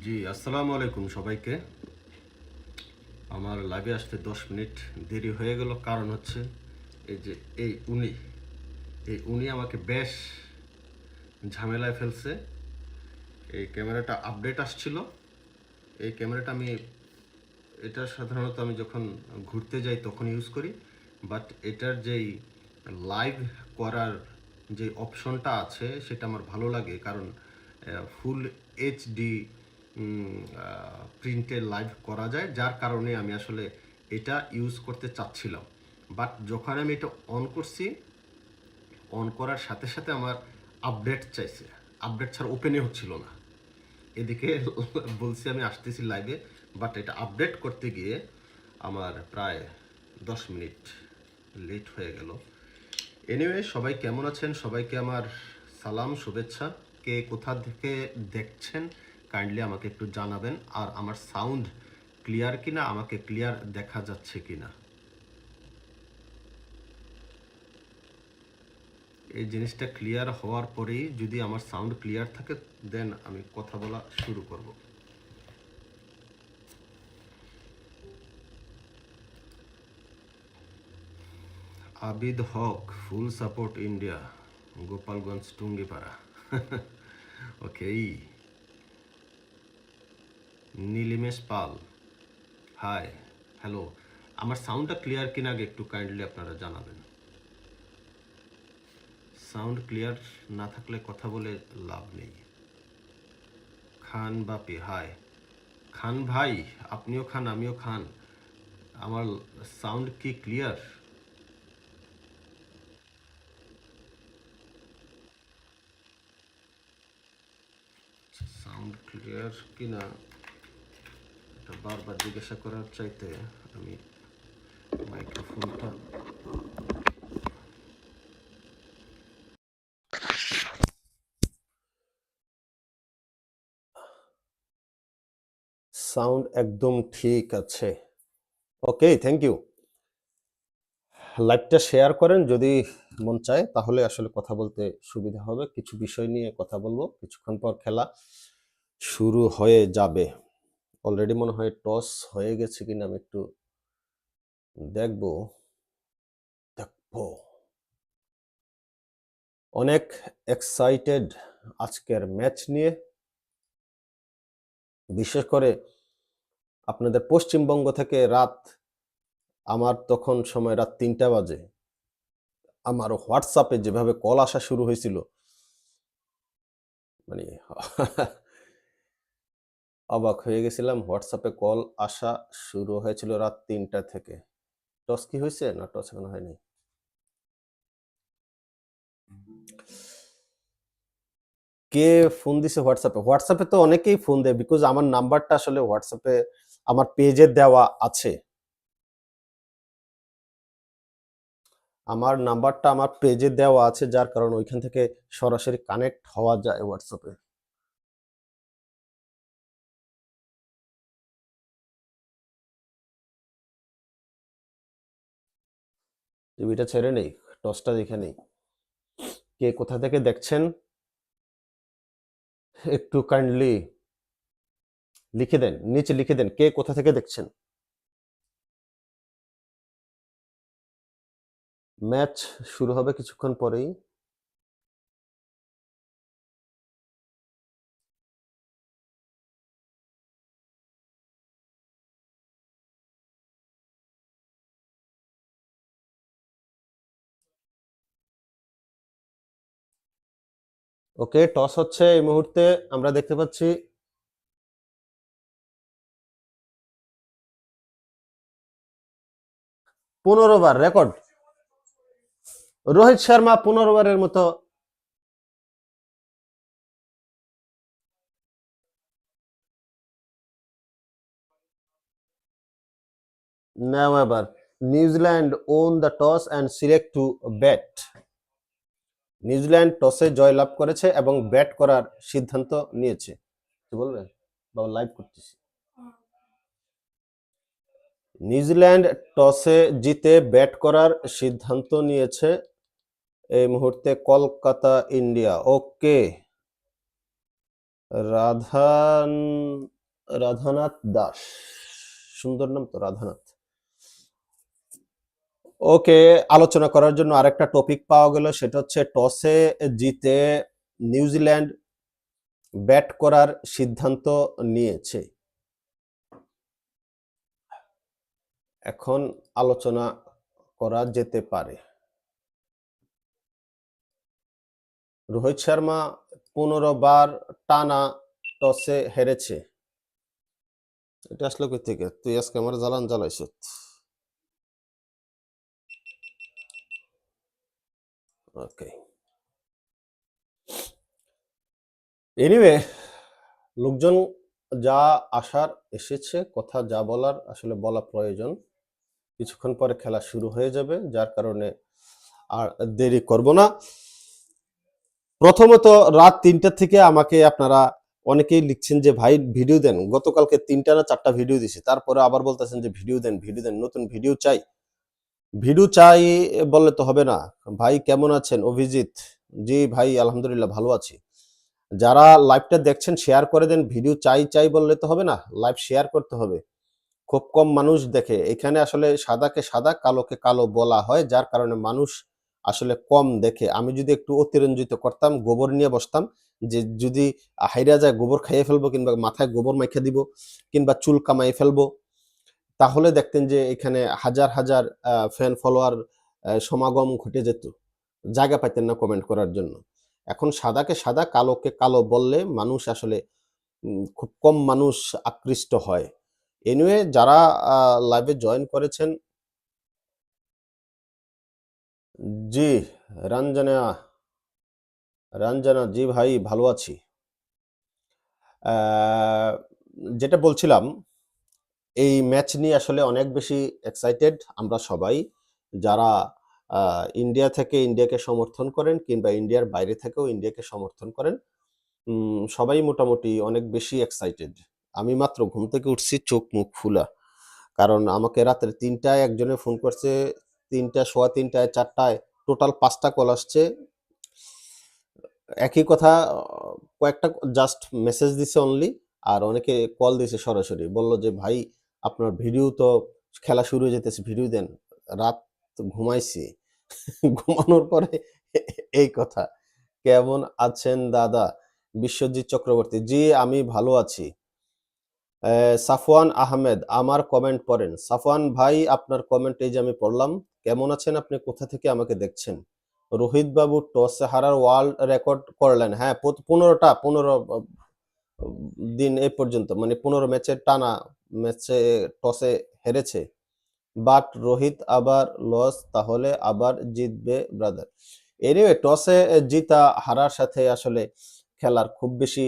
জি, আসসালামু আলাইকুম সবাইকে। আমার লাইভে আসতে দশ মিনিট দেরি হয়ে গেল। কারণ হচ্ছে এই যে, এই উনি এই উনি আমাকে বেশ ঝামেলায় ফেলছে। এই ক্যামেরাটা আপডেট আসছিল। এই ক্যামেরাটা আমি, এটা সাধারণত আমি যখন ঘুরতে যাই তখন ইউজ করি। বাট এটার যেই লাইভ করার যে অপশনটা আছে, সেটা আমার ভালো লাগে। কারণ ফুল এইচডি প্রিন্টে লাইভ করা যায়, যার কারণে আমি আসলে এটা ইউজ করতে চাচ্ছিলাম। বাট যখন আমি এটা অন করছি অন করার সাথে সাথে আমার আপডেট চাইছে। আপডেট ছাড়া ওপেনই হচ্ছিল না। এদিকে বলছি, আমি আসতেছি লাইভে বাট এটা আপডেট করতে গিয়ে আমার প্রায় দশ মিনিট লেট হয়ে গেল। এনিওয়ে সবাই কেমন আছেন? সবাইকে আমার সালাম, শুভেচ্ছা। কে কোথা থেকে দেখছেন? কাইন্ডলি আমাকে একটু জানাবেন আর আমার সাউন্ড ক্লিয়ার কিনা, আমাকে ক্লিয়ার দেখা যাচ্ছে কিনা। এই জিনিসটা ক্লিয়ার হওয়ার পরেই যদি আমার সাউন্ড ক্লিয়ার থাকে দেন আমি কথা বলা শুরু করব। Abid Haque full support India Gopalganj Tungipara. Okay Nilimesh Pal. Hi hello আমার সাউন্ডটা ক্লিয়ার কিনা আগে একটু কাইন্ডলি আপনারা জানাবেন। সাউন্ড ক্লিয়ার না থাকলে কথা বলে লাভ নেই। খান বাপি হাই খান ভাই, আপনিও খান, আমিও খান। আমার সাউন্ড কি ক্লিয়ার সাউন্ড ক্লিয়ার কিনা? বারবার জিজ্ঞাসা করার চাইতে আমি মাইক্রোফোনটা সাউন্ড একদম ঠিক আছে। ওকে থ্যাংক ইউ লাইভটা শেয়ার করেন যদি মন চায়, তাহলে আসলে কথা বলতে সুবিধা হবে। কিছু বিষয় নিয়ে কথা বলব। কিছুক্ষণ পর খেলা শুরু হয়ে যাবে। অলরেডি মনে হয় টস হয়ে গেছে কিনা আমি একটু দেখব। দেখব। অনেক এক্সাইটেড আজকের ম্যাচ নিয়ে। বিশেষ করে আপনাদের পশ্চিমবঙ্গ থেকে রাত আমার তখন সময় রাত তিনটা বাজে। আমার হোয়াটসঅ্যাপে যেভাবে কল আসা শুরু হয়েছিল মানে অবাক হয়ে গেছিলাম। হোয়াটসঅ্যাপে কল আসা শুরু হয়েছিল রাত তিনটা থেকে। টস কি হয়েছে না টস এখনও হয়নি? কে ফোন দিছে হোয়াটসঅ্যাপে? হোয়াটসঅ্যাপে তো অনেকেই ফোন দেয় বিকজ আমার নাম্বারটা আসলে হোয়াটসঅ্যাপে আমার পেজে দেওয়া আছে। আমার নাম্বারটা আমার পেজে দেওয়া আছে, যার কারণে ওইখান থেকে সরাসরি কানেক্ট হওয়া যায় হোয়াটসঅ্যাপে। টিভিটা ছেড়ে নেই, টসটা দেখে নেই। কে কোথা থেকে দেখছেন? একটু কাইন্ডলি লিখে দেন, নিচে লিখে দেন, কে কোথা থেকে দেখছেন? ম্যাচ শুরু হবে কিছুক্ষণ পরেই। ওকে, টস হচ্ছে এই মুহূর্তে, আমরা দেখতে পাচ্ছি পনেরো বার রেকর্ড। রোহিত শর্মা পনেরো বারের মতো Now ever New Zealand won the toss and select to bat. New Zealand টসে জয়লাভ করেছে এবং ব্যাট করার সিদ্ধান্ত নিয়েছে। কি বলবেন? বাবা লাইভ করতেছি। নিউজিল্যান্ড টসে জিতে ব্যাট করার সিদ্ধান্ত নিয়েছে এই মুহূর্তে কলকাতা ইন্ডিয়া। ওকে। রাধান, রাধানাথ দাস। সুন্দর নাম তো, রাধানাথ। ওকে, আলোচনা করার জন্য আরেকটা টপিক পাওয়া গেল, সেটা হচ্ছে টসে জিতে নিউজিল্যান্ড ব্যাট করার সিদ্ধান্ত নিয়েছে। এখন আলোচনা করা যেতে পারে। রোহিত শর্মা পনেরো বার টানা টসে হেরেছে। এটা আসলে কই থেকে? তুই আজকে আমার জ্বালান জ্বালাইছ। ওকে এনিওয়ে লোকজন যা আসার এসেছে, কথা যা বলার আসলে বলা প্রয়োজন। কিছুক্ষণ পরে খেলা শুরু হয়ে যাবে, যার কারণে আর দেরি করব না। প্রথমত রাত তিনটা থেকে আমাকে আপনারা অনেকেই লিখছেন যে, ভাই, ভিডিও দেন। গতকালকে তিনটা না চারটা ভিডিও দিছি তারপরে আবার বলতেছেন যে, ভিডিও দেন ভিডিও দেন, নতুন ভিডিও চাই। ভিডিও চাই বললে তো হবে না। ভাই কেমন আছেন? অভিজিৎ। জি ভাই, আলহামদুলিল্লাহ ভালো আছি। যারা লাইভটা দেখছেন শেয়ার করে দেন। ভিডিও চাই চাই বললে তো হবে না। লাইভ শেয়ার করতে হবে। খুব কম মানুষ দেখে। এখানে আসলে সাদাকে সাদা, কালোকে কালো বলা হয়, যার কারণে মানুষ আসলে কম দেখে। আমি যদি একটু অতিরঞ্জিত করতাম, গোবর নিয়ে বসতাম, যে যদি হাইরা যায়, গোবর খাইয়ে ফেলব কিংবা মাথায় গোবর মাইখে দিব, কিংবা চুল কামাই ফেলব তাহলে দেখতেন যে এখানে হাজার হাজার ফ্যান ফলোয়ার সমাগম ঘটে যেত। জায়গা পাইতেন না কমেন্ট করার জন্য। এখন সাদাকে সাদা, কালোকে কালো বললে মানুষ আসলে খুব কম মানুষ আকৃষ্ট হয়। এনিওয়ে যারা লাইভে জয়েন করেছেন, জি, রঞ্জনা রঞ্জনা, জি ভাই, ভালো আছি। যেটা বলছিলাম এই ম্যাচ নিয়ে আসলে অনেক বেশি এক্সাইটেড আমরা সবাই। যারা ইন্ডিয়া থেকে ইন্ডিয়াকে সমর্থন করেন কিংবা ইন্ডিয়ার বাইরে থেকেও ইন্ডিয়াকে সমর্থন করেন সবাই মোটামুটি অনেক বেশি এক্সাইটেড আমি মাত্র ঘুম থেকে উঠছি, চোখ মুখ ফুলা। কারণ আমাকে রাতের তিনটায় একজনে ফোন করছে, তিনটা, সোয়া তিনটায়, চারটায় টোটাল পাঁচটা কল আসছে। একই কথা, কয়েকটা জাস্ট মেসেজ দিছে অনলি আর অনেকে কল দিছে সরাসরি। বলল যে, ভাই আপনার ভিডিও তো খেলা শুরু হয়ে যেতেছে, ভিডিও দেন। রাত ঘুমাইছি। ঘুমানোর পরে এই কথা। কেমন আছেন দাদা? বিশ্বজিৎ চক্রবর্তী। জি, আমি ভালো আছি। সাফওয়ান আহমেদ, আমার কমেন্ট পড়েন। সাফওয়ান ভাই, আপনার কমেন্ট এই যে আমি পড়লাম, কেমন আছেন আপনি? কোথা থেকে আমাকে দেখছেন? রোহিত বাবু টসে হারার ওয়ার্ল্ড রেকর্ড করলেন। হ্যাঁ পনেরোটা, পনেরো দিন এই পর্যন্ত মানে পনেরো ম্যাচের টানা ম্যাচে টসে হেরেছে। বাট রোহিত আবার লস, তাহলে আবার জিতবে ব্রাদার। এনিওয়ে, টসে জিতা হারার সাথে আসলে খেলার খুব বেশি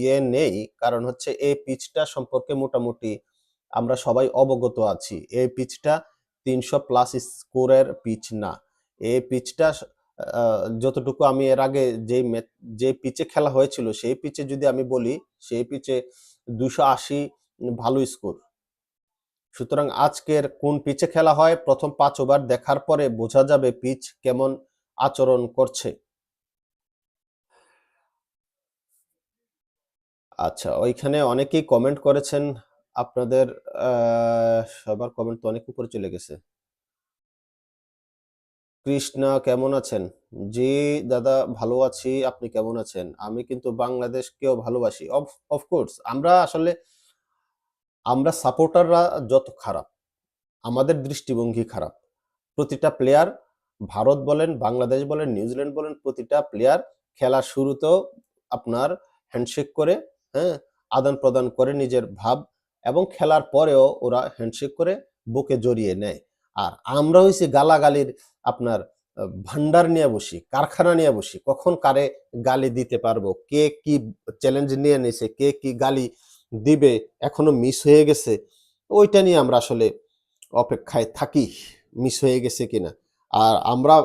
ইয়ে নেই। কারণ হচ্ছে এই পিচটা সম্পর্কে মোটামুটি আমরা সবাই অবগত আছি। এই পিচটা তিনশো প্লাস স্কোরের পিচ না। এই পিচটা যতটুকু আমি এর আগে যে যে পিচে খেলা হয়েছিল, সেই পিচে যদি আমি বলি, সেই পিচে দুশো আশি ভালো স্কোর সুতরাং আজকের কোন পিচে খেলা হয়, প্রথম পাঁচ ওভার দেখার পরে বোঝা যাবে পিচ কেমন আচরণ করছে। আচ্ছা ওইখানে অনেকেই কমেন্ট করেছেন, আপনাদের সবার কমেন্ট তো অনেক উপরে চলে গেছে। কৃষ্ণা, কেমন আছেন? জি, দাদা, ভালো আছি, আপনি কেমন আছেন? আমি কিন্তু বাংলাদেশকেও ভালোবাসি। অফকোর্স আমরা আসলে আমরা সাপোর্টাররা যত খারাপ, আমাদের দৃষ্টিভঙ্গি খারাপ, প্রতিটা প্লেয়ার ভারত বলেন, বাংলাদেশ বলেন নিউজিল্যান্ড বলেন, প্রতিটা প্লেয়ার খেলার শুরুতেও আপনার হ্যান্ডশেক করে হ্যাঁ আদান প্রদান করে নিজের ভাব এবং খেলার পরেও ওরা হ্যান্ডশেক করে বুকে জড়িয়ে নেয়। আর আমরা হইছি গালাগালির আপনার ভান্ডার নিয়ে বসি, কারখানা নিয়ে বসি, কখন কারে গালি দিতে পারব, কে কি চ্যালেঞ্জ নিয়ে নিছে, কে কি গালি দিবে, এখনও মিস হয়ে গেছে, ওইটা নিয়ে আমরা আসলে অপেক্ষায় থাকি মিস হয়ে গেছে কিনা। আর আমরা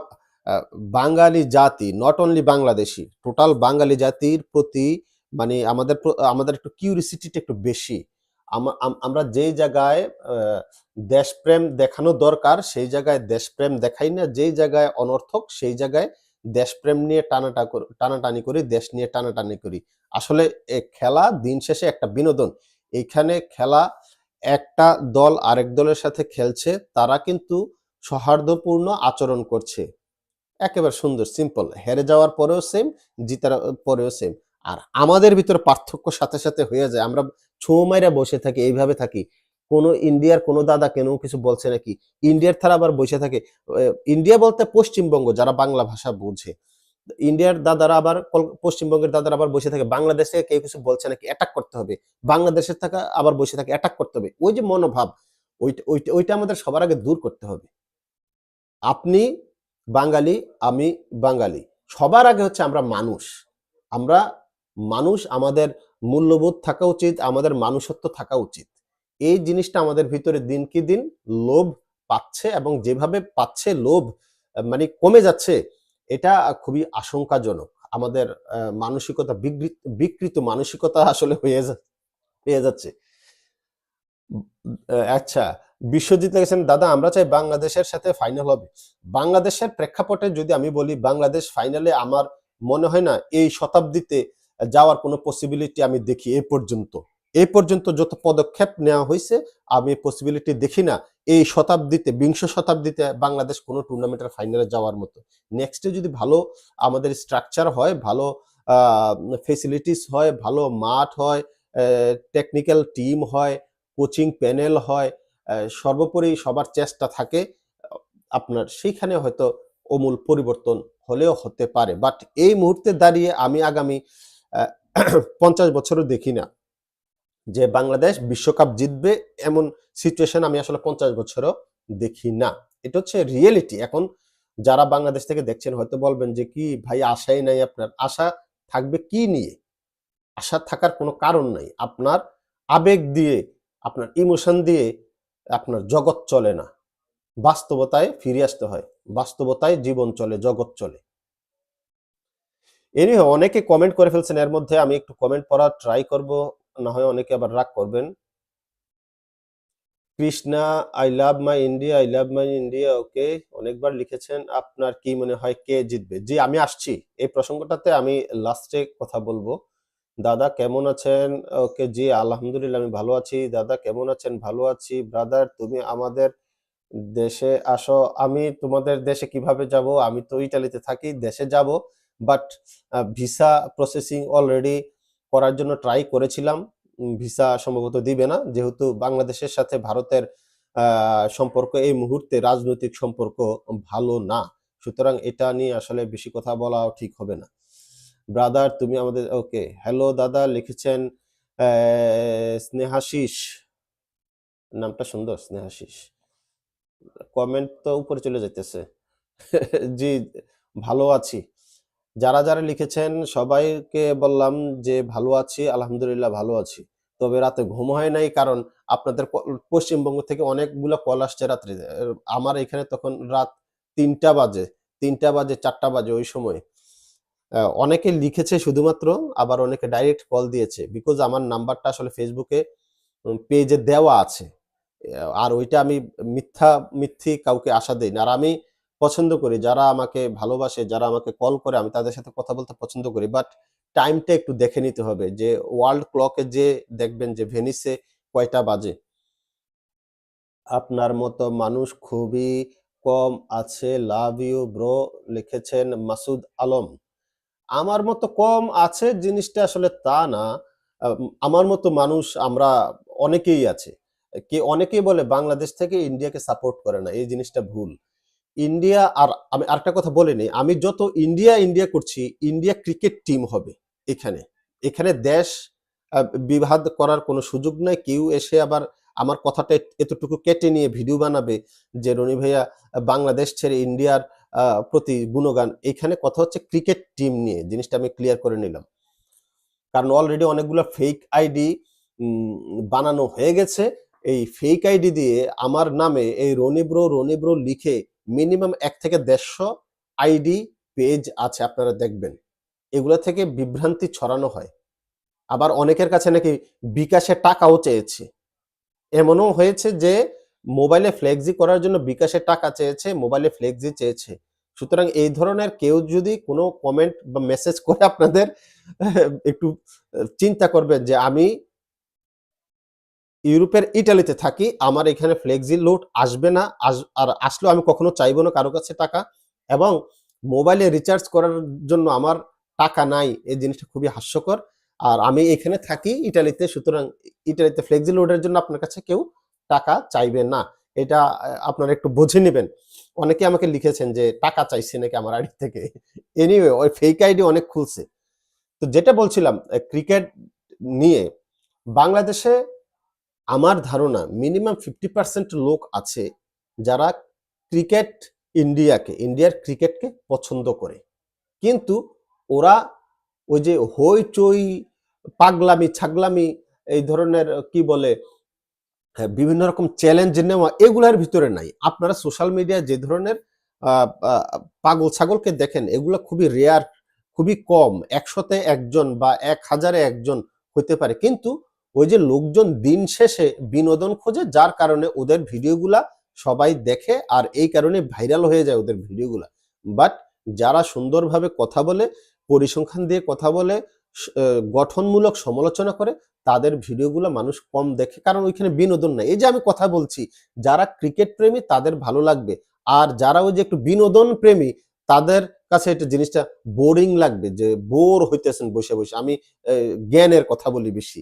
বাঙালি জাতি not only Bangladeshi total Bengali জাতির প্রতি মানে আমাদের আমাদের একটু কিউরিসিটিটা একটু বেশি। আমা- আমরা যেই জায়গায় দেশপ্রেম দেখানো দরকার, সেই জায়গায় দেশপ্রেম দেখাই না, যেই জায়গায় অনর্থক, সেই জায়গায় দেশপ্রেম নিয়ে টানাটা টানাটানি করি, দেশ নিয়ে টানাটানি করি। আসলে খেলা দিন শেষে একটা বিনোদন। এইখানে খেলা একটা দল আরেক দলের সাথে খেলছে, তারা কিন্তু সৌহার্দ্যপূর্ণ আচরণ করছে। একেবারে সুন্দর সিম্পল হেরে যাওয়ার পরেও সেম জিতার পরেও সেম আর আমাদের ভিতরে পার্থক্য সাথে সাথে হয়ে যায়, আমরা ছোঁ মাইরা বসে থাকি, এইভাবে থাকি। কোনো ইন্ডিয়ার কোনো দাদা কেন কিছু বলছে নাকি? ইন্ডিয়ার তারা আবার বসে থাকে। ইন্ডিয়া বলতে পশ্চিমবঙ্গ, যারা বাংলা ভাষা বোঝে। ইন্ডিয়ার দাদারা আবার পশ্চিমবঙ্গের দাদারা আবার বসে থাকে। বাংলাদেশে কেউ কিছু বলছে নাকি অ্যাটাক করতে হবে। বাংলাদেশের থাকা আবার বসে থাকে অ্যাটাক করতে হবে। ওই যে মনোভাব, ওইটা ওইটা ওইটা আমাদের সবার আগে দূর করতে হবে। আপনি বাঙালি, আমি বাঙালি। সবার আগে হচ্ছে আমরা মানুষ। আমরা মানুষ, আমাদের মূল্যবোধ থাকা উচিত, আমাদের মানুষত্ব থাকা উচিত। এই জিনিসটা আমাদের ভিতরে দিন কি দিন লোভ পাচ্ছে এবং যেভাবে পাচ্ছে লোভ মানে কমে যাচ্ছে এটা খুবই আশঙ্কাজনক। আমাদের মানসিকতা বিকৃত মানসিকতা আসলে হয়ে হয়ে যাচ্ছে। আচ্ছা বিশ্বজিৎ লিখেছেন, দাদা, আমরা চাই বাংলাদেশের সাথে ফাইনাল হবে। বাংলাদেশের প্রেক্ষাপটে যদি আমি বলি, বাংলাদেশ ফাইনালে আমার মনে হয় না, এই শতাব্দীতে যাওয়ার কোনো পসিবিলিটি আমি দেখি এ পর্যন্ত। এই পর্যন্ত যত পদক্ষেপ নেওয়া হয়েছে, আমি পসিবিলিটি দেখি না। এই শতাব্দীতে, বিংশ শতাব্দীতে বাংলাদেশ কোনো টুর্নামেন্টের ফাইনালে যাওয়ার মতো। নেক্সটে যদি ভালো আমাদের স্ট্রাকচার হয়, ভালো ফেসিলিটিস হয়, ভালো মাঠ হয় টেকনিক্যাল টিম হয় কোচিং প্যানেল হয় সর্বোপরি সবার চেষ্টা থাকে, আপনার সেইখানে হয়তো অমূল পরিবর্তন হলেও হতে পারে। বাট এই মুহূর্তে দাঁড়িয়ে আমি আগামী পঞ্চাশ বছরও দেখি না। যে বাংলাদেশ বিশ্বকাপ জিতবে এমন সিচুয়েশন আমি আসলে পঞ্চাশ বছরও দেখি না। এটা হচ্ছে রিয়েলিটি এখন যারা বাংলাদেশ থেকে দেখছেন হয়তো বলবেন যে, কি ভাই, আশাই নাই আপনার। আশা থাকবে কি নিয়ে? আশা থাকার কোনো কারণ নাই। আপনার আবেগ দিয়ে, আপনার ইমোশন দিয়ে আপনার জগৎ চলে না। বাস্তবতায় ফিরে আসতে হয়। বাস্তবতায় জীবন চলে, জগৎ চলে। এনি অনেকে কমেন্ট করে ফেলছেন। এর মধ্যে আমি একটু কমেন্ট পড়ার ট্রাই করব। না হয় অনেকে আবার রাগ করবেন। Krishna I love my India I love my India okay অনেকবার লিখেছেন। আপনার কি মনে হয় কে জিতবে? জি, আমি আসছি। এই প্রসঙ্গটাতে আমি লাস্টে কথা বলব। দাদা কেমন আছেন? ওকে, জি, আলহামদুলিল্লাহ, আমি ভালো আছি। দাদা কেমন আছেন? ভালো আছি। ব্রাদার তুমি আমাদের দেশে আসো। আমি তোমাদের দেশে কীভাবে যাব? আমি তো ইটালিতে থাকি, দেশে যাব বাট ভিসা প্রসেসিং অলরেডি করার জন্য ট্রাই করেছিলাম। ভিসা সম্ভবত দিবে না। যেহেতু বাংলাদেশের সাথে ভারতের সম্পর্ক এই মুহূর্তে রাজনৈতিক সম্পর্ক ভালো না। সুতরাং এটা নিয়ে আসলে বেশি কথা বলা ঠিক হবে না। ব্রাদার তুমি আমাদের ওকে হ্যালো দাদা, লিখেছেন স্নেহাশিস। নামটা সুন্দর, স্নেহাশিস। কমেন্ট তো উপরে চলে যাইতেছে। জি, ভালো আছি। যারা যারা লিখেছেন, সবাইকে বললাম যে, ভালো আছি, আলহামদুলিল্লাহ ভালো আছি। তবে রাতে ঘুম হয় নাই, কারণ আপনাদের পশ্চিমবঙ্গ থেকে অনেকগুলো কল আসছে রাত্রে আমার এখানে তখন রাত তিনটা বাজে তিনটা বাজে, চারটা বাজে ওই সময়। অনেকে লিখেছে শুধুমাত্র, আবার অনেকে ডাইরেক্ট কল দিয়েছে বিকজ আমার নাম্বারটা আসলে ফেসবুকে পেজে দেওয়া আছে। আর ওইটা আমি মিথ্যা, মিথ্যি কাউকে আশা দেই না আর আমি পছন্দ করি, যারা আমাকে ভালোবাসে, যারা আমাকে কল করে, আমি তাদের সাথে কথা বলতে পছন্দ করি। বাট টাইমটা একটু দেখে নিতে হবে যে ওয়ার্ল্ড ক্লকে যে দেখবেন যে ভেনিসে কয়টা বাজে। আপনার মতো মানুষ খুবই কম আছে। লাভ ইউ ব্রো লিখেছেন মাসুদ আলম। আমার মতো কম আছে জিনিসটা আসলে তা না। আমার মতো মানুষ আমরা অনেকেই আছে। কে, অনেকেই বলে বাংলাদেশ থেকে ইন্ডিয়াকে সাপোর্ট করে না। এই জিনিসটা ভুল। ইন্ডিয়া আর আমি আরেকটা কথা বলে বলিনি আমি যত ইন্ডিয়া ইন্ডিয়া করছি, ইন্ডিয়া ক্রিকেট টিম হবে এখানে। এখানে দেশ বিভাদ করার কোনো সুযোগ নাই। কেউ এসে আবার আমার কথাটা এতটুকু কেটে নিয়ে ভিডিও বানাবে যে, রনি ভাইয়া, বাংলাদেশ ছেড়ে ইন্ডিয়ার প্রতি গুণগান। এখানে কথা হচ্ছে ক্রিকেট টিম নিয়ে, জিনিসটা আমি ক্লিয়ার করে নিলাম। কারণ অলরেডি অনেকগুলো ফেক আইডি বানানো হয়ে গেছে। এই ফেক আইডি দিয়ে আমার নামে এই রনিব্রো রনিব্রো লিখে মিনিমাম এক থেকে দেড়শো আইডি পেজ আছে আপনারা দেখবেন। এগুলো থেকে বিভ্রান্তি ছড়ানো হয়। আবার অনেকের কাছে নাকি বিকাশে টাকাও চেয়েছে। এমনও হয়েছে যে মোবাইলে ফ্লেক্সি করার জন্য বিকাশে টাকা চেয়েছে, মোবাইলে ফ্লেক্সি চেয়েছে। সুতরাং এই ধরনের কেউ যদি কোনো কমেন্ট বা মেসেজ করে আপনাদের, একটু চিন্তা করবেন যে আমি ইউরোপের ইটালিতে থাকি, আমার এখানে ফ্লেক্সি লোড আসবে না আর আসলেও আমি কখনো চাইব না কারও কাছে টাকা। এবং মোবাইলে রিচার্জ করার জন্য আমার টাকা নাই, এই জিনিসটা খুবই হাস্যকর। আর আমি এখানে থাকি ইটালিতে, সুতরাং ইটালিতে ফ্লেক্সি লোডের জন্য আপনার কাছে কেউ টাকা চাইবে না। এটা আপনারা একটু বুঝে নেবেন। অনেকে আমাকে লিখেছেন যে, টাকা চাইছে নাকি আমার আইডি থেকে? এনিওয়ে ওই ফেক আইডি অনেক খুলছে। তো যেটা বলছিলাম ক্রিকেট নিয়ে, বাংলাদেশে আমার ধারণা মিনিমাম ফিফটি পার্সেন্ট লোক আছে যারা ক্রিকেট ইন্ডিয়াকে ইন্ডিয়ার ক্রিকেটকে পছন্দ করে। কিন্তু ওরা ওই যে হইচই পাগলামি ছাগলামি এই ধরনের কি বলে হ্যাঁ, বিভিন্ন রকম চ্যালেঞ্জ নেওয়া এগুলার ভিতরে নাই। আপনারা সোশ্যাল মিডিয়ায় যে ধরনের পাগল ছাগলকে দেখেন এগুলো খুবই রেয়ার খুবই কম। একশোতে একজন বা এক হাজারে একজন হতে পারে। কিন্তু ওই যে লোকজন দিন শেষে বিনোদন খোঁজে, যার কারণে ওদের ভিডিওগুলা সবাই দেখে আর এই কারণে ভাইরাল হয়ে যায় ওদের ভিডিওগুলা। বাট যারা সুন্দরভাবে কথা বলে, পরিসংখ্যান দিয়ে কথা বলে গঠনমূলক সমালোচনা করে, তাদের ভিডিওগুলো মানুষ কম দেখে, কারণ ওইখানে বিনোদন নাই। এই যে আমি কথা বলছি, যারা ক্রিকেট প্রেমী তাদের ভালো লাগবে, আর যারা ওই যে একটু বিনোদন প্রেমী তাদের কাছে এটা জিনিসটা বোরিং লাগবে যে বোর হইতেছেন বসে বসে। আমি জ্ঞানের কথা বলি বেশি।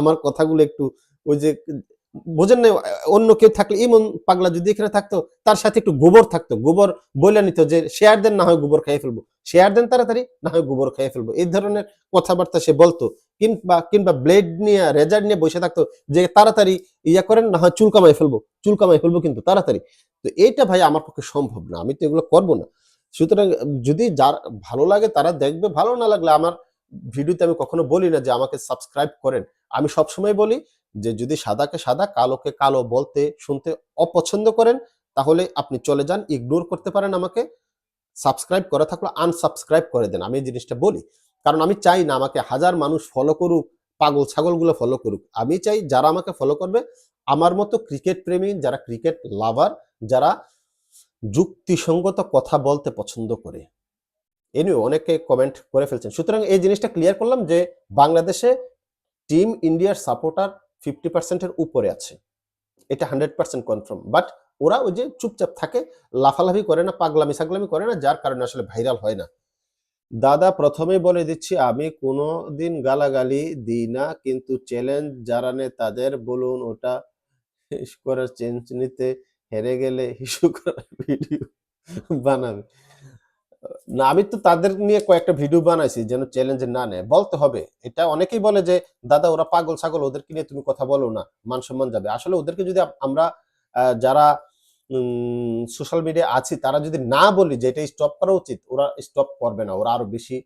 আমার কথাগুলো একটু ওই যে, বোঝেন না অন্য কেউ থাকলে, ইমন পাগলা যদি এখানে থাকতো, তার সাথে একটু গোবর থাকতো। গোবর বলে নিত যে, শেয়ার দেন, না হয় গোবর খাইয়ে ফেলব। শেয়ার দেন তাড়াতাড়ি, না হয় গোবর খাইয়ে ফেলব। এই ধরনের কথাবার্তা সে বলতো। কিংবা কিংবা ব্লেড নিয়ে রেজার নিয়ে বসে থাকতো যে তাড়াতাড়ি ইয়া করেন, না হয় চুল কামাই ফেলব, চুল কামাই ফেলব কিন্তু তাড়াতাড়ি। তো এইটা ভাই আমার পক্ষে সম্ভব না, আমি তো এগুলো করব না। সুতরাং যদি যার ভালো লাগে তারা দেখবে, ভালো না লাগলে আমার ভিডিওতে আমি কখনো বলি না যে আমাকে সাবস্ক্রাইব করেন। আমি সবসময় বলি যে যদি সাদাকে সাদা, কালোকে কালো বলতে, শুনতে অপছন্দ করেন, তাহলে আপনি চলে যান ইগনোর করতে পারেন আমাকে সাবস্ক্রাইব করা থাকলে আনসাবস্ক্রাইব করে দেন, আমি এই জিনিসটা বলি। কারণ আমি চাই না আমাকে হাজার মানুষ ফলো করুক, পাগল ছাগলগুলো ফলো করুক। আমি চাই যারা আমাকে ফলো করবে, আমার মতো ক্রিকেট প্রেমী, যারা ক্রিকেট লাভার যারা যুক্তিসঙ্গত কথা বলতে পছন্দ করে। এনিও অনেকে কমেন্ট করে ফেলছেন। সুতরাং এই জিনিসটা ক্লিয়ার করলাম যে বাংলাদেশে টিম ইন্ডিয়ার সাপোর্টার ফিফটি পার্সেন্টের উপরে আছে। এটা হান্ড্রেড পার্সেন্ট কনফার্ম বাট ওরা ওই যে চুপচাপ থাকে, লাফালাফি করে না পাগলামি সাগলামি করে না, যার কারণে আসলে ভাইরাল হয় না। দাদা প্রথমেই বলে দিচ্ছি, আমি কোনো দিন গালাগালি দিই না, কিন্তু চ্যালেঞ্জ যারা নেয় তাদের বলুন ওটা করার চেঞ্জ নিতে হেরে গেলে হিসু করার ভিডিও বানাবে। না, আমি তো তাদের নিয়ে কয়েকটা ভিডিও বানাইছি যেন চ্যালেঞ্জ না নেয়। বলতে হবে, এটা অনেকেই বলে যে, দাদা, ওরা পাগল ছাগল, ওদেরকে নিয়ে তুমি কথা বলো না, মান সম্মান যাবে। আসলে ওদেরকে যদি আমরা যারা সোশ্যাল মিডিয়া আছি, তারা যদি না বলি যে এটা স্টপ করা উচিত, ওরা স্টপ করবে না, ওরা আরও বেশি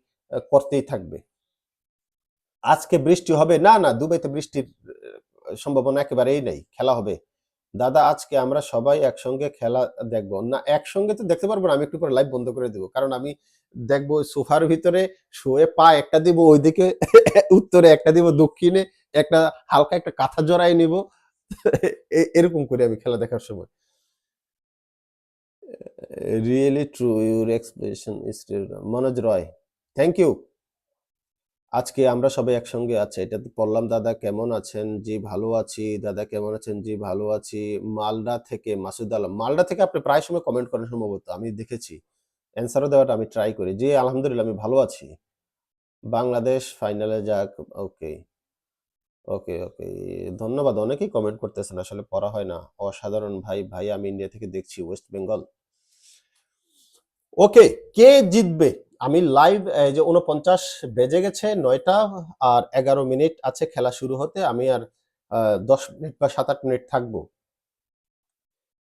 করতেই থাকবে। আজকে বৃষ্টি হবে, না না, দুবাইতে বৃষ্টির সম্ভাবনা একেবারেই নেই, খেলা হবে। দাদা, আজকে আমরা সবাই একসঙ্গে খেলা দেখব। না, একসঙ্গে তো দেখতে পারব না, আমি একটু পরে লাইভ বন্ধ করে দেবো, কারণ আমি দেখব সোফার ভিতরে শুয়ে পা একটা দিব, ওইদিকে উত্তরে একটা দিব, দক্ষিণে একটা হালকা একটা কাঁথা জড়াই নিব। এরকম করে আমি খেলা দেখার সময়। Really true your expression Manoj Roy thank you আজকে আমরা সবাই একসঙ্গে আছি, এটা তো পড়লাম দাদা কেমন আছেন? জি, ভালো আছি। দাদা কেমন আছেন? জি, ভালো আছি। মালদা থেকে মাসুদ আলম, মালদা থেকে আপনি প্রায় সময় কমেন্ট করেন সম্ভবত, আমি দেখেছি। অ্যান্সারও দেওয়াটা আমি ট্রাই করি। জি, আলহামদুলিল্লাহ, আমি ভালো আছি। বাংলাদেশ ফাইনালে যাক ওকে ওকে ওকে ধন্যবাদ, অনেকেই কমেন্ট করতেছেন, আসলে পড়া হয় না। অসাধারণ ভাই ভাই, আমি ইন্ডিয়া থেকে দেখছি ওয়েস্ট বেঙ্গল ওকে, কে জিতবে? আমি লাইভ যে উনপঞ্চাশ বেজে গেছে, নয়টা আর এগারো মিনিট আছে খেলা শুরু হতে, আমি আর দশ মিনিট বা সাত আট মিনিট থাকব।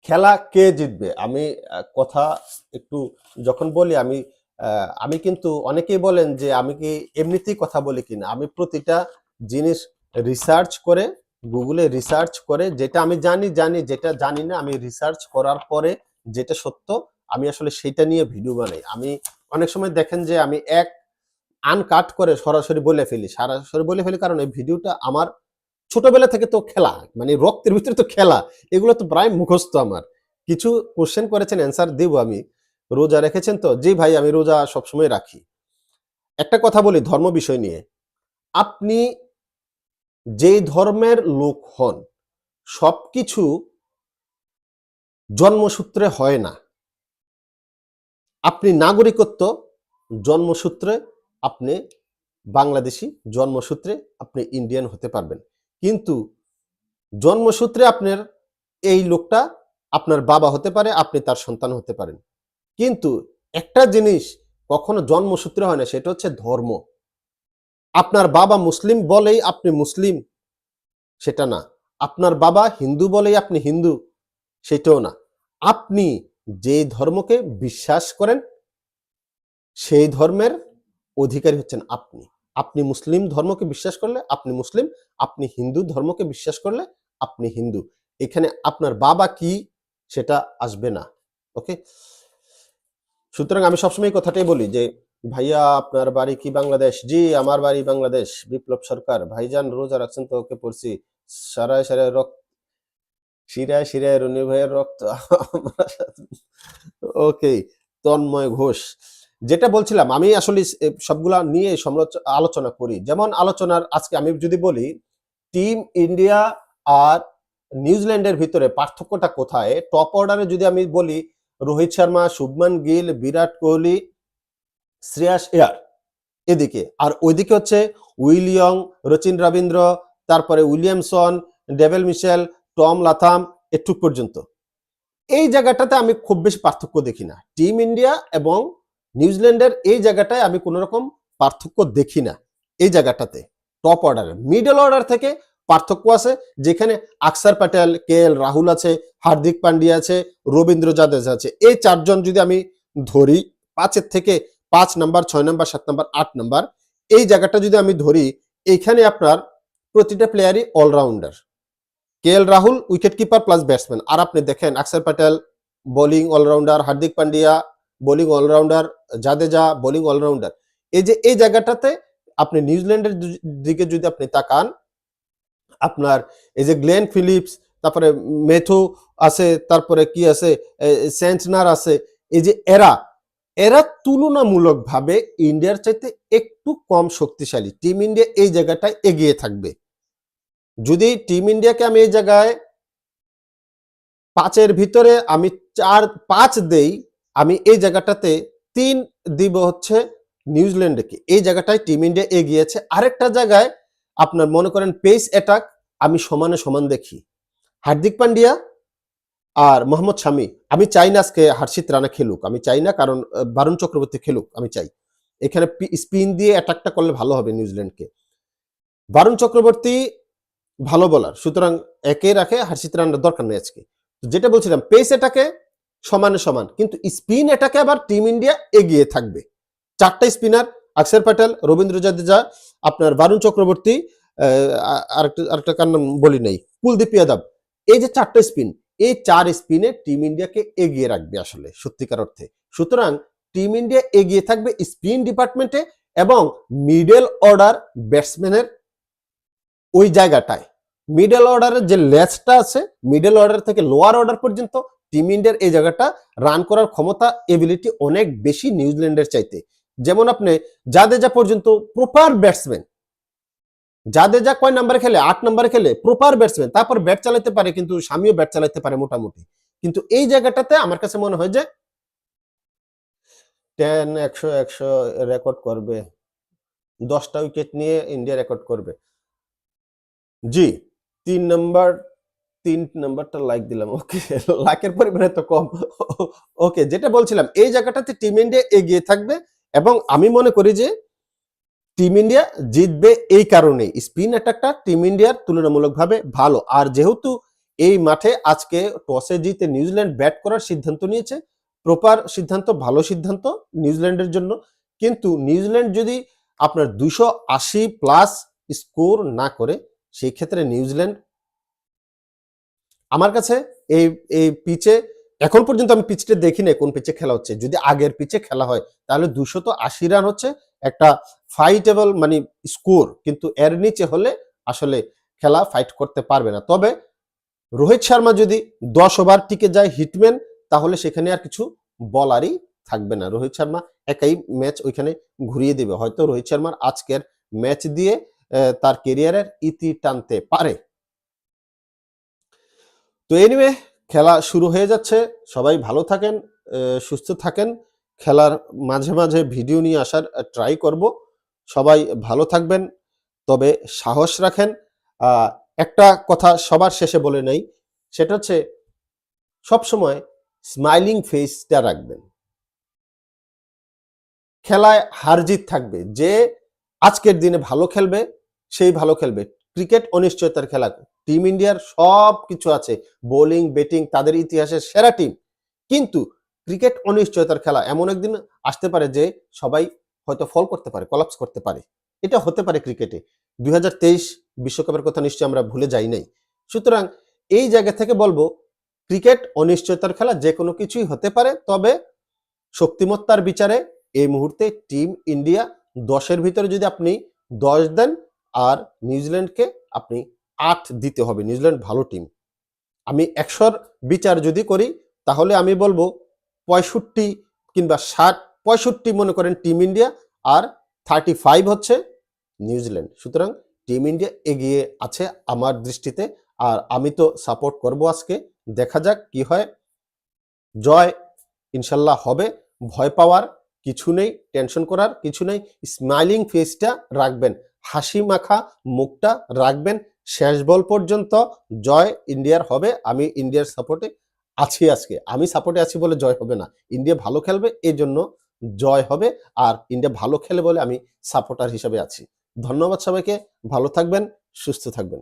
খেলা কে জিতবে? আমি কথা একটু যখন বলি, আমি আমি কিন্তু অনেকেই বলেন যে আমি কি এমনিতেই কথা বলি কিনা? আমি প্রতিটা জিনিস রিসার্চ করে গুগলে রিসার্চ করে, যেটা আমি জানি জানি, যেটা জানি না, আমি রিসার্চ করার পরে যেটা সত্য আমি আসলে সেটা নিয়ে ভিডিও বানাই। আমি অনেক সময় দেখেন যে আমি এক আনকাট করে সরাসরি বলে ফেলি। সরাসরি বলে ফেলি কারণ এই ভিডিওটা আমার ছোটবেলা থেকে তো খেলা মানে রক্তের ভিতরে তো খেলা। এগুলো তো প্রায় মুখস্থ আমার। কিছু কোশ্চেন করেছেন অ্যান্সার দেব আমি। রোজা রেখেছেন তো? জি ভাই, আমি রোজা সবসময় রাখি। একটা কথা বলি ধর্ম বিষয় নিয়ে। আপনি যেই ধর্মের লোক হন, সবকিছু জন্মসূত্রে হয় না। আপনি নাগরিকত্ব জন্মসূত্রে, আপনি বাংলাদেশি জন্মসূত্রে আপনি ইন্ডিয়ান হতে পারবেন। কিন্তু জন্মসূত্রে আপনার এই লোকটা আপনার বাবা হতে পারে, আপনি তার সন্তান হতে পারেন। কিন্তু একটা জিনিস কখনো জন্মসূত্রে হয় না, সেটা হচ্ছে ধর্ম। আপনার বাবা মুসলিম বলেই আপনি মুসলিম, সেটা না। আপনার বাবা হিন্দু বলেই আপনি হিন্দু, সেটাও না। আপনি যে ধর্মকে বিশ্বাস করেন, সেই ধর্মের অধিকারী হচ্ছেন আপনি। আপনি মুসলিম ধর্মকে বিশ্বাস করলে আপনি মুসলিম, আপনি হিন্দু ধর্মকে বিশ্বাস করলে আপনি হিন্দু। এখানে আপনার বাবা কি, সেটা আসবে না, ওকে? সুতরাং আমি সবসময় কথাটাই বলি যে, ভাইয়া, আপনার বাড়ি কি বাংলাদেশ? জি, আমার বাড়ি বাংলাদেশ। বিপ্লব সরকার। ভাইজান, রোজা রাখছেন তো, ওকে পড়ছি। সারায় সারায় রক্ত শিরায় শিরায় রনি ভাইয়ের রক্ত। ওকে, তন্ময় ঘোষ। যেটা বলছিলাম, আমি আসলে সবগুলা নিয়ে আলোচনা করি। যেমন আলোচনার আজকে আমি যদি বলি, টিম ইন্ডিয়া আর নিউজিল্যান্ডের ভিতরে পার্থক্যটা কোথায়? টপ অর্ডারে যদি আমি বলি, রোহিত শর্মা, শুভমান গিল, বিরাট কোহলি, শ্রেয়াস এয়ার এদিকে। আর ওইদিকে হচ্ছে উইলিয়ং রচিন রবীন্দ্র, তারপরে Williamson, Daryl Mitchell Tom Latham এটুক পর্যন্ত। এই জায়গাটাতে আমি খুব বেশি পার্থক্য দেখি না। টিম ইন্ডিয়া এবং নিউজিল্যান্ডের এই জায়গাটায় আমি কোনো রকম পার্থক্য দেখি না এই জায়গাটাতে। টপ অর্ডারে, মিডল অর্ডার থেকে পার্থক্য আছে, যেখানে আকসার প্যাটেল, কে এল রাহুল আছে, হার্দিক পান্ডিয়া আছে, রবীন্দ্র জাদেজা আছে। এই চারজন যদি আমি ধরি, পাঁচের থেকে পাঁচ নাম্বার, ছয় নাম্বার, সাত নাম্বার, আট নাম্বার, এই জায়গাটা যদি আমি ধরি, এইখানে আপনার প্রতিটা প্লেয়ারই allrounder K L Rahul wicket keeper plus batsman আর আপনি দেখেন Axar Patel bowling allrounder Hardik Pandya bowling allrounder Jadeja bowling allrounder এই যে, এই জায়গাটাতে আপনি নিউজিল্যান্ডের দিকে যদি আপনি তাকান, আপনার এই যে গ্লেন ফিলিপস, তারপরে মেথু আছে, তারপরে কি আছে সেন্টনার আছে, এই যে এরা এরা তুলনামূলকভাবে ইন্ডিয়ার চাইতে একটু কম শক্তিশালী। টিম ইন্ডিয়া এই জায়গাটায় এগিয়ে থাকবে। যদি টিম ইন্ডিয়াকে আমি এই জায়গায় পাঁচের ভিতরে আমি চার, পাঁচ দেই, আমি এই জায়গাটাতে তিন দিব হচ্ছে নিউজিল্যান্ডকে। এই জায়গাটায় টিম ইন্ডিয়া এগিয়েছে। আরেকটা জায়গায় আপনার মনে করেন পেস অ্যাটাক, আমি সমানে সমান দেখি। হার্দিক পান্ডিয়া আর মোহাম্মদ শামি, আমি চাই না আজকে হার্ষিত রানা খেলুক। আমি চাই না, কারণ বারুণ চক্রবর্তী খেলুক, আমি চাই। এখানে স্পিন দিয়ে অ্যাটাকটা করলে ভালো হবে নিউজিল্যান্ডকে। বারুণ চক্রবর্তী ভালো বলার সুতরাং একে রাখে হার্ষিত রানার দরকার নেই আজকে। যেটা বলছিলাম পেস এটাকে সমানে সমান, কিন্তু স্পিন এটাকে আবার টিম ইন্ডিয়া এগিয়ে থাকবে। চারটা স্পিনার অক্ষর প্যাটেল রবীন্দ্র জাদেজা আপনার বারুণ চক্রবর্তী আরেকটা আরেকটা কার নাম বলি নাই কুলদীপ যাদব এই যে চারটা স্পিন এই চার স্পিনে টিম ইন্ডিয়াকে এগিয়ে রাখবে আসলে, সত্যিকার অর্থে। সুতরাং টিম ইন্ডিয়া এগিয়ে থাকবে স্পিন ডিপার্টমেন্টে এবং মিডল অর্ডার ব্যাটসম্যানের ওই জায়গাটায়। মিডল অর্ডারের যে লেজটা আছে মিডল অর্ডার থেকে লোয়ার অর্ডার পর্যন্ত টিম ইন্ডিয়ার এই জায়গাটা রান করার ক্ষমতা এবিলিটি অনেক বেশি নিউজিল্যান্ডের চাইতে। যেমন আপনি জাদেজা পর্যন্ত প্রপার ব্যাটসম্যান জাদেজা কয় নাম্বারে খেলে? আট নাম্বারে খেলে? প্রপার ব্যাটসম্যান তারপর ব্যাট চালাতে পারে, কিন্তু স্বামীও ব্যাট চালাতে পারে মোটামুটি। কিন্তু এই জায়গাটাতে আমার কাছে মনে হয় যে টেন একশো একশো রেকর্ড করবে। দশটা উইকেট নিয়ে ইন্ডিয়া রেকর্ড করবে। জি। তিন নাম্বার তিন নাম্বারটা লাইক দিলাম ওকে লাইকের পরিমাণ তো কম। ওকে যেটা বলছিলাম, এই জায়গাটাতে টিম ইন্ডিয়া এগিয়ে থাকবে এবং আমি মনে করি যে টিম ইন্ডিয়া জিতবে এই কারণে স্পিন অ্যাটাকটা টিম ইন্ডিয়ার তুলনামূলকভাবে ভালো। আর যেহেতু এই মাঠে আজকে টসে জিতে নিউজিল্যান্ড ব্যাট করার সিদ্ধান্ত নিয়েছে প্রপার সিদ্ধান্ত, ভালো সিদ্ধান্ত নিউজিল্যান্ডের জন্য। কিন্তু নিউজিল্যান্ড যদি আপনার দুশো আশি প্লাস স্কোর না করে সেই ক্ষেত্রে নিউজিল্যান্ড আমার কাছে এই এই পিচে এখন পর্যন্ত আমি পিচটা দেখি না কোন পিচে খেলা হচ্ছে। যদি আগের পিচে খেলা হয়, তাহলে দুশো তো আশি রান হচ্ছে একটা ফাইটেবল মানে স্কোর কিন্তু এর নিচে হলে আসলে খেলা ফাইট করতে পারবে না। তবে রোহিত শর্মা যদি দশ ওভার টিকে যায় হিটম্যান তাহলে সেখানে আর কিছু বলারই থাকবে না। রোহিত শর্মা একাই ম্যাচ ওইখানে ঘুরিয়ে দিবে। হয়তো রোহিত শর্মার আজকের ম্যাচ দিয়ে তার কেরিয়ারের ইতি টানতে পারে। তো এনিওয়ে খেলা শুরু হয়ে যাচ্ছে। সবাই ভালো থাকেন সুস্থ থাকেন। খেলার মাঝে মাঝে ভিডিও নিয়ে আসার ট্রাই করব। সবাই ভালো থাকবেন, তবে সাহস রাখেন। একটা কথা সবার শেষে বলে নেই, সেটা হচ্ছে সবসময় স্মাইলিং ফেসটা রাখবেন। খেলায় হার জিত থাকবে। যে আজকের দিনে ভালো খেলবে সেই ভালো খেলবে। ক্রিকেট অনিশ্চয়তার খেলা। টিম ইন্ডিয়ার সব কিছু আছে। বোলিং, ব্যাটিং, তাদের ইতিহাসের সেরা টিম। কিন্তু ক্রিকেট অনিশ্চয়তার খেলা এমন একদিন আসতে পারে যে সবাই হয়তো ফল করতে পারে কলাপস করতে পারে। এটা হতে পারে ক্রিকেটে। দুই বিশ্বকাপের কথা নিশ্চয়ই আমরা ভুলে যাই নাই। সুতরাং এই জায়গা থেকে বলব, ক্রিকেট অনিশ্চয়তার খেলা যে কোনো কিছুই হতে পারে, তবে শক্তিমত্তার বিচারে এই মুহূর্তে টিম ইন্ডিয়া দশের ভিতরে যদি আপনি দশ দেন আর নিউজিল্যান্ডকে আপনি আট দিতে হবে। নিউজিল্যান্ড ভালো টিম আমি একশোর বিচার যদি করি, তাহলে আমি বলব পঁয়ষট্টি কিংবা ষাট, পঁয়ষট্টি মনে করেন টিম ইন্ডিয়া আর থার্টি ফাইভ হচ্ছে নিউজিল্যান্ড। সুতরাং টিম ইন্ডিয়া এগিয়ে আছে আমার দৃষ্টিতে। আর আমি তো সাপোর্ট করব আজকে। দেখা যাক কি হয়। জয় ইনশাল্লাহ হবে। ভয় পাওয়ার কিছু নেই টেনশন করার কিছু নেই। স্মাইলিং ফেসটা রাখবেন। হাসি মাখা মুখটা রাখবেন। শেষ বল পর্যন্ত জয় ইন্ডিয়ার হবে। আমি ইন্ডিয়ার সাপোর্টে আছি আজকে। আমি সাপোর্টে আছি বলে জয় হবে না। ইন্ডিয়া ভালো খেলবে এই জন্য জয় হবে। আর ইন্ডিয়া ভালো খেলে বলে আমি সাপোর্টার হিসেবে আছি। ধন্যবাদ সবাইকে। ভালো থাকবেন, সুস্থ থাকবেন।